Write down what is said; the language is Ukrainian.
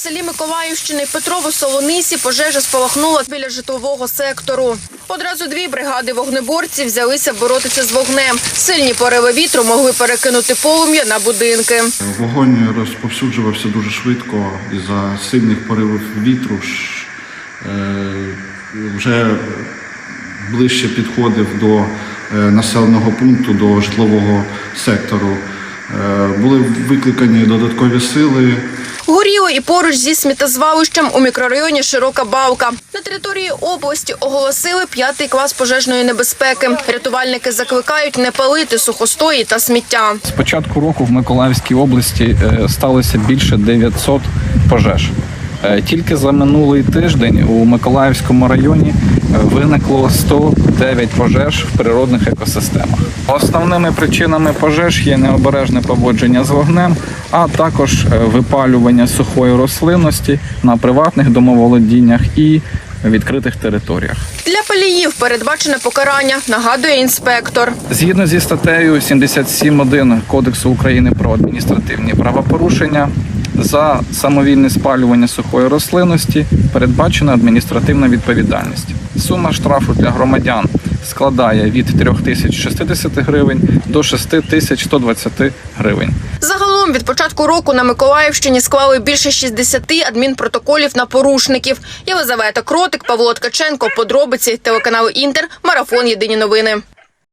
селі Миколаївщини Петрово Солонисі пожежа спалахнула біля житлового сектору. Одразу дві бригади вогнеборців взялися боротися з вогнем. Сильні пориви вітру могли перекинути полум'я на будинки. Вогонь розповсюджувався дуже швидко із-за сильних поривів вітру. е, Вже ближче підходив до е, населеного пункту, до житлового сектору. Е, Були викликані додаткові сили. Горіло і поруч зі сміттєзвалищем у мікрорайоні Широка Балка. На території області оголосили п'ятий клас пожежної небезпеки. Рятувальники закликають не палити сухостої та сміття. З початку року в Миколаївській області е, сталося більше 900 пожеж. Е, Тільки за минулий тиждень у Миколаївському районі е, виникло 109 пожеж в природних екосистемах. Основними причинами пожеж є необережне поводження з вогнем, а також е, випалювання сухої рослинності на приватних домоволодіннях і відкритих територіях. Для паліїв передбачене покарання, нагадує інспектор. Згідно зі статтею 77.1 Кодексу України про адміністративні правопорушення, за самовільне спалювання сухої рослинності передбачена адміністративна відповідальність. Сума штрафу для громадян складає від 3060 гривень до 6120 гривень. Загалом від початку року на Миколаївщині склали більше 60 адмінпротоколів на порушників. Єлизавета Кротик, Павло Ткаченко, подробиці, телеканал Інтер, марафон Єдині новини.